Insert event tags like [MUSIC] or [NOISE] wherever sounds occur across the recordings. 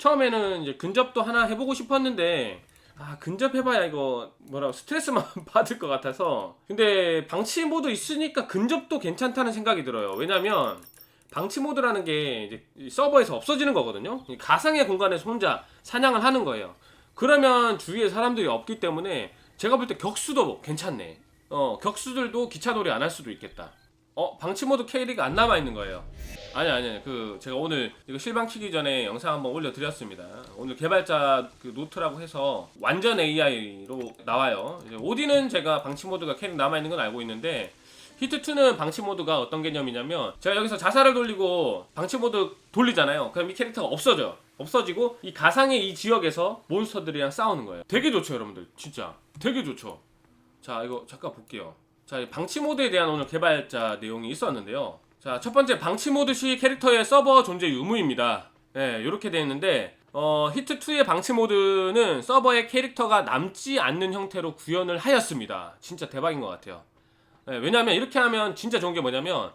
처음에는 이제 근접도 하나 해보고 싶었는데 아 근접 해봐야 이거 뭐라고 스트레스만 [LAUGHS] 받을 것 같아서. 근데 방치 모드 있으니까 근접도 괜찮다는 생각이 들어요. 왜냐면 방치 모드라는 게 이제 이 서버에서 없어지는 거거든요. 이 가상의 공간에서 혼자 사냥을 하는 거예요. 그러면 주위에 사람들이 없기 때문에 제가 볼 때 격수도 괜찮네. 어 격수들도 기차놀이 안 할 수도 있겠다 어 방치 모드 캐릭이 안 남아 있는 거예요 아니 아니 그 제가 오늘 이거 실방 키기 전에 영상 한번 올려드렸습니다. 오늘 개발자 그 노트라고 해서 완전 AI로 나와요. 이제 오디는 제가 방치 모드가 캐릭 남아 있는 건 알고 있는데 히트 2는 방치 모드가 어떤 개념이냐면 제가 여기서 자살을 돌리고 방치 모드 돌리잖아요. 그럼 이 캐릭터가 없어져. 없어지고 이 가상의 이 지역에서 몬스터들이랑 싸우는 거예요. 되게 좋죠, 여러분들. 진짜 되게 좋죠. 자 이거 잠깐 볼게요. 자, 이 방치 모드에 대한 오늘 개발자 내용이 있었는데요. 자, 첫 번째 방치 모드 시 캐릭터의 서버 존재 유무입니다. 네, 이렇게 되어 있는데 어, 히트 2의 방치 모드는 서버에 캐릭터가 남지 않는 형태로 구현을 하였습니다. 진짜 대박인 것 같아요. 네, 왜냐하면 이렇게 하면 진짜 좋은 게 뭐냐면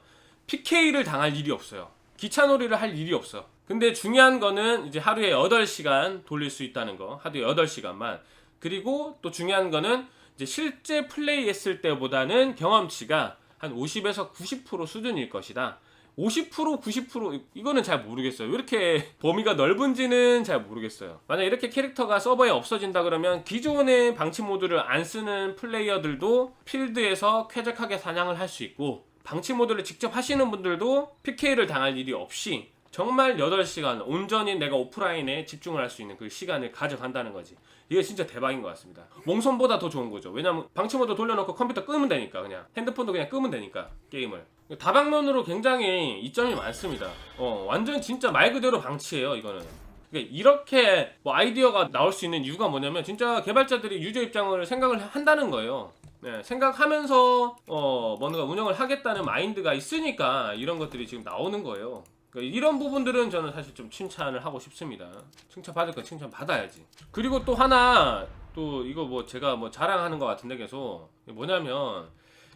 PK를 당할 일이 없어요. 기차놀이를 할 일이 없어. 근데 중요한 거는 이제 하루에 8시간 돌릴 수 있다는 거. 하루에 8시간만. 그리고 또 중요한 거는 이제 실제 플레이했을 때보다는 경험치가 한 50에서 90% 수준일 것이다. 50% 90% 이거는 잘 모르겠어요. 왜 이렇게 범위가 넓은지는 잘 모르겠어요. 만약 이렇게 캐릭터가 서버에 없어진다 그러면 기존의 방치 모드를 안 쓰는 플레이어들도 필드에서 쾌적하게 사냥을 할 수 있고 방치 모드를 직접 하시는 분들도 PK를 당할 일이 없이 정말 8시간 온전히 내가 오프라인에 집중을 할 수 있는 그 시간을 가져간다는 거지. 이게 진짜 대박인 것 같습니다. 몽손보다 더 좋은 거죠. 왜냐면 방치 모드 돌려놓고 컴퓨터 끄면 되니까 그냥 핸드폰도 그냥 끄면 되니까 게임을. 다방면으로 굉장히 이점이 많습니다. 어, 완전 진짜 말 그대로 방치예요, 이거는. 그러니까 이렇게 뭐 아이디어가 나올 수 있는 이유가 뭐냐면 진짜 개발자들이 유저 입장을 생각을 한다는 거예요. 네, 생각하면서 어, 뭔가 운영을 하겠다는 마인드가 있으니까 이런 것들이 지금 나오는 거예요. 그러니까 이런 부분들은 저는 사실 좀 칭찬을 하고 싶습니다. 칭찬 받을 건 칭찬 받아야지. 그리고 또 하나 또 이거 뭐 제가 뭐 자랑하는 것 같은데 계속 뭐냐면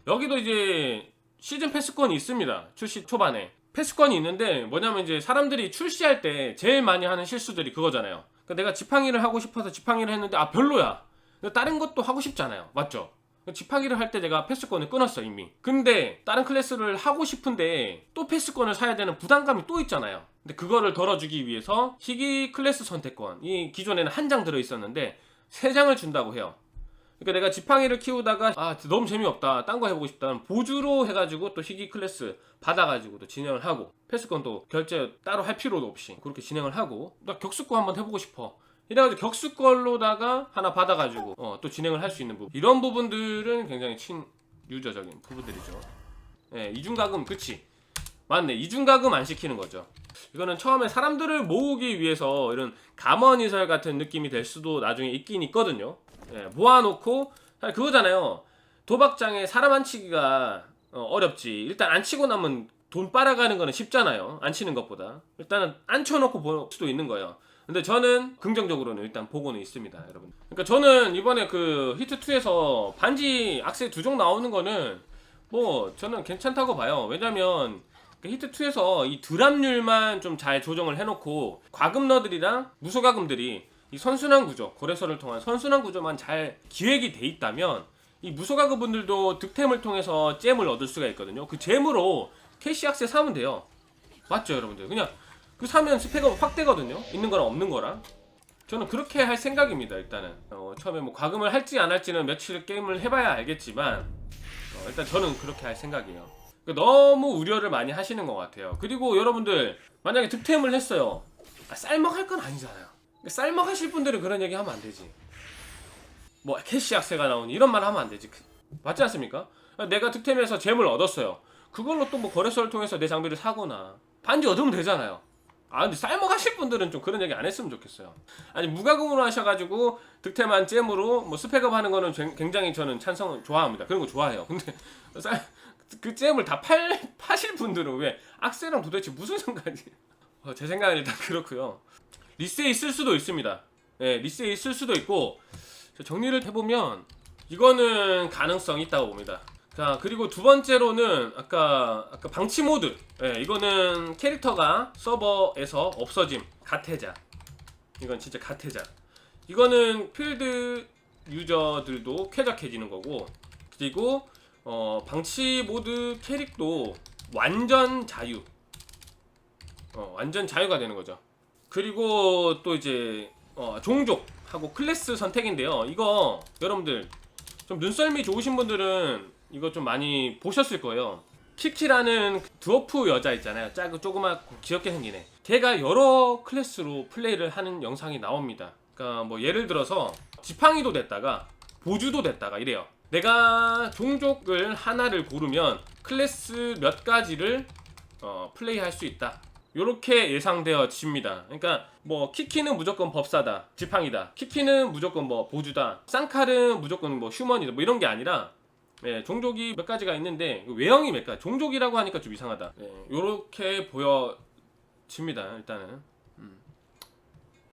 여기도 이제 시즌 패스권이 있습니다. 출시 초반에 패스권이 있는데 뭐냐면 이제 사람들이 출시할 때 제일 많이 하는 실수들이 그거잖아요. 그러니까 내가 지팡이를 하고 싶어서 지팡이를 했는데 아 별로야. 다른 것도 하고 싶잖아요. 맞죠? 지팡이를 할 때 내가 패스권을 끊었어 이미. 근데 다른 클래스를 하고 싶은데 또 패스권을 사야 되는 부담감이 또 있잖아요. 근데 그거를 덜어주기 위해서 희귀 클래스 선택권 이 기존에는 한 장 들어있었는데 세 장을 준다고 해요. 그러니까 내가 지팡이를 키우다가 아 너무 재미없다. 딴 거 해보고 싶다. 보주로 해가지고 또 희귀 클래스 받아가지고 또 진행을 하고 패스권도 결제 따로 할 필요도 없이 그렇게 진행을 하고 나 격수권 한번 해보고 싶어 이래가지고 격수걸로다가 하나 받아가지고 어, 또 진행을 할 수 있는 부분. 이런 부분들은 굉장히 친유저적인 부분들이죠. 예, 이중가금 그치? 맞네. 이중가금 안 시키는 거죠. 이거는 처음에 사람들을 모으기 위해서 이런 감언이설 같은 느낌이 될 수도 나중에 있긴 있거든요. 예, 모아놓고 그거잖아요. 도박장에 사람 안 치기가 어, 어렵지. 일단 안 치고 나면 돈 빨아가는 거는 쉽잖아요. 안 치는 것보다. 일단은 안 쳐놓고 볼 수도 있는 거예요 근데 저는 긍정적으로는 일단 보고는 있습니다, 여러분. 그러니까 저는 이번에 그 히트 2에서 반지 악세 두 종 나오는 거는 뭐 저는 괜찮다고 봐요. 왜냐면 그 히트 2에서 이 드랍률만 좀 잘 조정을 해놓고 과금러들이랑 무소가금들이 이 선순환 구조, 거래소를 통한 선순환 구조만 잘 기획이 돼 있다면 이 무소가금 분들도 득템을 통해서 잼을 얻을 수가 있거든요. 그 잼으로 캐시 악세 사면 돼요. 맞죠, 여러분들? 그냥 그 사면 스펙업 확대거든요. 있는 거랑 없는 거랑. 저는 그렇게 할 생각입니다. 일단은 어, 처음에 뭐 과금을 할지 안 할지는 며칠 게임을 해봐야 알겠지만 어, 일단 저는 그렇게 할 생각이에요. 그러니까 너무 우려를 많이 하시는 것 같아요. 그리고 여러분들 만약에 득템을 했어요. 아, 쌀먹 할 건 아니잖아요. 그러니까 쌀먹 하실 분들은 그런 얘기 하면 안 되지. 뭐 캐시 약세가 나오니 이런 말 하면 안 되지. 그, 맞지 않습니까? 내가 득템해서 잼을 얻었어요. 그걸로 또 뭐 거래소를 통해서 내 장비를 사거나 반지 얻으면 되잖아요. 아 근데 쌀먹하실 분들은 좀 그런 얘기 안 했으면 좋겠어요. 아니 무과금으로 하셔가지고 득템한 잼으로 뭐 스펙업 하는 거는 굉- 굉장히 저는 찬성 좋아합니다. 그런 거 좋아해요. 근데 [LAUGHS] 쌀, 그 잼을 다 팔, 파실 분들은 왜 악세랑 도대체 무슨 상관이? [LAUGHS] 어, 제 생각은 일단 그렇고요. 리스에 있을 수도 있습니다. 예, 리스에 있을 수도 있고 자, 정리를 해보면 이거는 가능성 이 있다고 봅니다. 자 그리고 두 번째로는 아까 아까 방치 모드 예, 이거는 캐릭터가 서버에서 없어짐 가태자 이건 진짜 가태자. 이거는 필드 유저들도 쾌적해지는 거고 그리고 어, 방치 모드 캐릭도 완전 자유. 어, 완전 자유가 되는 거죠. 그리고 또 이제 어, 종족하고 클래스 선택인데요. 이거 여러분들 좀 눈썰미 좋으신 분들은 이거 좀 많이 보셨을 거예요. 키키라는 드워프 여자 있잖아요. 작고 조그맣고 귀엽게 애. 걔가 여러 클래스로 플레이를 하는 영상이 나옵니다. 그러니까 뭐 예를 들어서 지팡이도 됐다가 보주도 됐다가 이래요. 내가 종족을 하나를 고르면 클래스 몇 가지를 어, 플레이할 수 있다. 요렇게 예상되어집니다. 그러니까 뭐 키키는 무조건 법사다, 지팡이다. 키키는 무조건 뭐 보주다. 쌍칼은 무조건 뭐 휴먼이다. 뭐 이런 게 아니라 예, 종족이 몇 가지가 있는데 그 외형이 몇 가지. 종족이라고 하니까 좀 이상하다. 예, 요렇게 보여집니다. 일단은